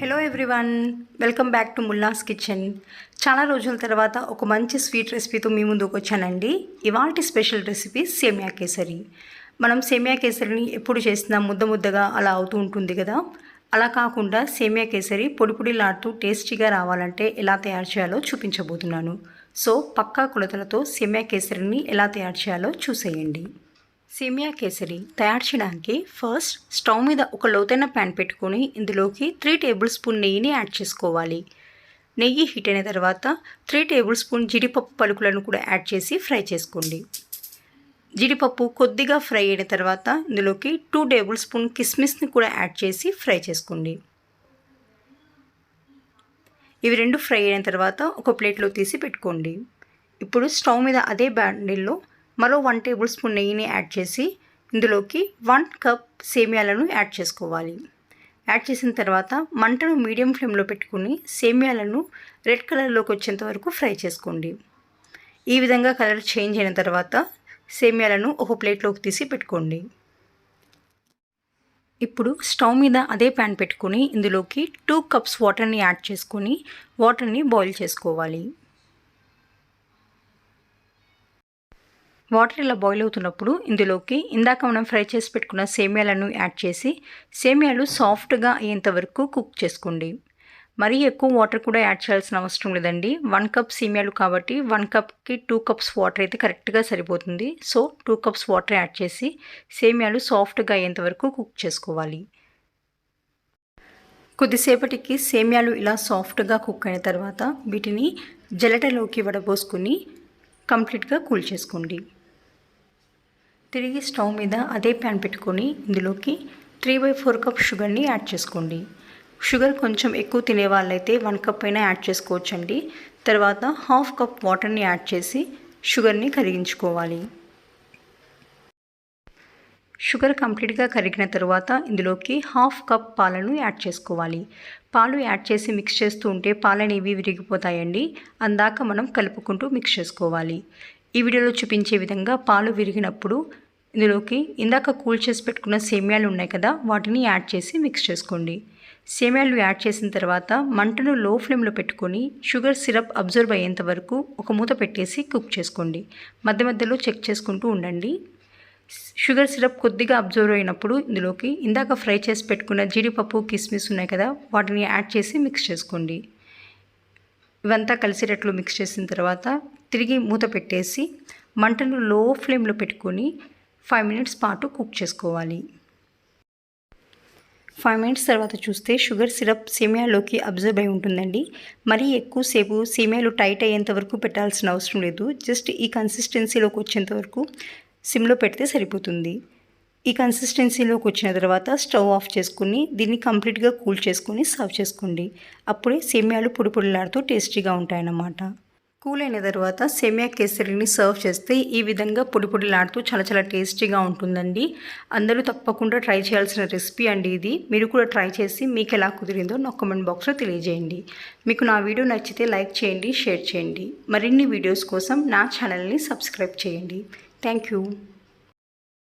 Hello everyone welcome back to Mulla's kitchen చాలా రోజుల తర్వాత ఒక మంచి స్వీట్ రెసిపీతో మీ ముందుకు వచ్చానండి. ఇవాళ స్పెషల్ రెసిపీ సేమియా కేసరి. మనం సేమియా కేసరిని ఎప్పుడు చేసినా ముద్ద ముద్దగా అలా అవుతూ ఉంటుంది కదా. అలా కాకుండా సేమియా కేసరి పొడి పొడిలాడుతూ టేస్టీగా రావాలంటే ఎలా తయారు చేయాలో చూపించబోతున్నాను. సో పక్కా కొలతలతో సేమియా కేసరిని ఎలా తయారు చేయాలో చూసేయండి. సేమియా కేసరి తయారు చేయడానికి ఫస్ట్ స్టవ్ మీద ఒక లోతైన ప్యాన్ పెట్టుకొని ఇందులోకి త్రీ టేబుల్ స్పూన్ నెయ్యిని యాడ్ చేసుకోవాలి. నెయ్యి హీట్ అయిన తర్వాత త్రీ టేబుల్ స్పూన్ జీడిపప్పు పలుకులను కూడా యాడ్ చేసి ఫ్రై చేసుకోండి. జీడిపప్పు కొద్దిగా ఫ్రై అయిన తర్వాత ఇందులోకి టూ టేబుల్ స్పూన్ కిస్మిస్ని కూడా యాడ్ చేసి ఫ్రై చేసుకోండి. ఇవి రెండు ఫ్రై అయిన తర్వాత ఒక ప్లేట్లో తీసి పెట్టుకోండి. ఇప్పుడు స్టవ్ మీద అదే బ్యాండిల్లో మరో వన్ టేబుల్ స్పూన్ నెయ్యిని యాడ్ చేసి ఇందులోకి వన్ కప్ సేమియాలను యాడ్ చేసుకోవాలి. యాడ్ చేసిన తర్వాత మంటను మీడియం ఫ్లేమ్లో పెట్టుకుని సేమియాలను రెడ్ కలర్లోకి వచ్చేంత వరకు ఫ్రై చేసుకోండి. ఈ విధంగా కలర్ చేంజ్ అయిన తర్వాత సేమియాలను ఒక ప్లేట్లోకి తీసి పెట్టుకోండి. ఇప్పుడు స్టవ్ మీద అదే ప్యాన్ పెట్టుకొని ఇందులోకి టూ కప్స్ వాటర్ని యాడ్ చేసుకొని వాటర్ని బాయిల్ చేసుకోవాలి. వాటర్ ఇలా బాయిల్ అవుతున్నప్పుడు ఇందులోకి ఇందాక మనం ఫ్రై చేసి పెట్టుకున్న సేమియాలను యాడ్ చేసి సేమియాలు సాఫ్ట్గా అయ్యేంత వరకు కుక్ చేసుకోండి. మరీ ఎక్కువ వాటర్ కూడా యాడ్ చేయాల్సిన అవసరం లేదండి. వన్ కప్ సేమియాలు కాబట్టి వన్ కప్కి టూ కప్స్ వాటర్ అయితే కరెక్ట్గా సరిపోతుంది. So two cups water add చేసి సేమియాలు సాఫ్ట్గా అయ్యేంత వరకు కుక్ చేసుకోవాలి. కొద్దిసేపటికి సేమియాలు ఇలా సాఫ్ట్గా కుక్ అయిన తర్వాత వీటిని జలటలోకి వడబోసుకుని కంప్లీట్గా కూల్ చేసుకోండి. తిరిగి స్టవ్ మీద అదే ప్యాన్ పెట్టుకొని ఇందులోకి త్రీ బై ఫోర్ కప్ షుగర్ని యాడ్ చేసుకోండి. షుగర్ కొంచెం ఎక్కువ తినే వాళ్ళైతే వన్ కప్ అయినా యాడ్ చేసుకోవచ్చండి. తర్వాత హాఫ్ కప్ వాటర్ని యాడ్ చేసి షుగర్ని కరిగించుకోవాలి. షుగర్ కంప్లీట్గా కరిగిన తర్వాత ఇందులోకి హాఫ్ కప్ పాలను యాడ్ చేసుకోవాలి. పాలు యాడ్ చేసి మిక్స్ చేస్తూ ఉంటే పాలనేవి విరిగిపోతాయండి. అందాక మనం కలుపుకుంటూ మిక్స్ చేసుకోవాలి. ఈ వీడియోలో చూపించే విధంగా పాలు విరిగినప్పుడు ఇందులోకి ఇందాక కూల్ చేసి పెట్టుకున్న సేమ్యాలు ఉన్నాయి కదా వాటిని యాడ్ చేసి మిక్స్ చేసుకోండి. సేమ్యాలు యాడ్ చేసిన తర్వాత మంటను లో ఫ్లేమ్లో పెట్టుకొని షుగర్ సిరప్ అబ్జర్వ్ అయ్యేంత వరకు ఒక మూత పెట్టేసి కుక్ చేసుకోండి. మధ్య మధ్యలో చెక్ చేసుకుంటూ ఉండండి. షుగర్ సిరప్ కొద్దిగా అబ్జర్వ్ అయినప్పుడు ఇందులోకి ఇందాక ఫ్రై చేసి పెట్టుకున్న జీడిపప్పు కిస్మిస్ ఉన్నాయి కదా వాటిని యాడ్ చేసి మిక్స్ చేసుకోండి. ఇవంతా కలిసేటట్లు మిక్స్ చేసిన తర్వాత తిరిగి మూత పెట్టేసి మంటను లో ఫ్లేమ్లో పెట్టుకొని ఫైవ్ మినిట్స్ పాటు కుక్ చేసుకోవాలి. ఫైవ్ మినిట్స్ తర్వాత చూస్తే షుగర్ సిరప్ సేమియాలోకి అబ్జర్వ్ అయి ఉంటుందండి. మరీ ఎక్కువసేపు సేమియాలు టైట్ అయ్యేంత వరకు పెట్టాల్సిన అవసరం లేదు. జస్ట్ ఈ కన్సిస్టెన్సీలోకి వచ్చేంత వరకు సిమ్లో పెడితే సరిపోతుంది. ఈ కన్సిస్టెన్సీలోకి వచ్చిన తర్వాత స్టవ్ ఆఫ్ చేసుకుని దీన్ని కంప్లీట్గా కూల్ చేసుకుని సర్వ్ చేసుకోండి. అప్పుడే సేమియాలు పొడి పొడిలాడుతూ టేస్టీగా ఉంటాయన్నమాట. కూల్ అయిన తర్వాత సెమియా కేసరిని సర్వ్ చేస్తే ఈ విధంగా పొడి పొడిలాడుతూ చాలా చాలా టేస్టీగా ఉంటుందండి. అందరూ తప్పకుండా ట్రై చేయాల్సిన రెసిపీ అండి ఇది. మీరు కూడా ట్రై చేసి మీకు ఎలా కుదిరిందో నా కామెంట్ బాక్స్లో తెలియజేయండి. మీకు నా వీడియో నచ్చితే లైక్ చేయండి షేర్ చేయండి. మరిన్ని వీడియోస్ కోసం నా ఛానల్ని సబ్స్క్రైబ్ చేయండి. Thank you.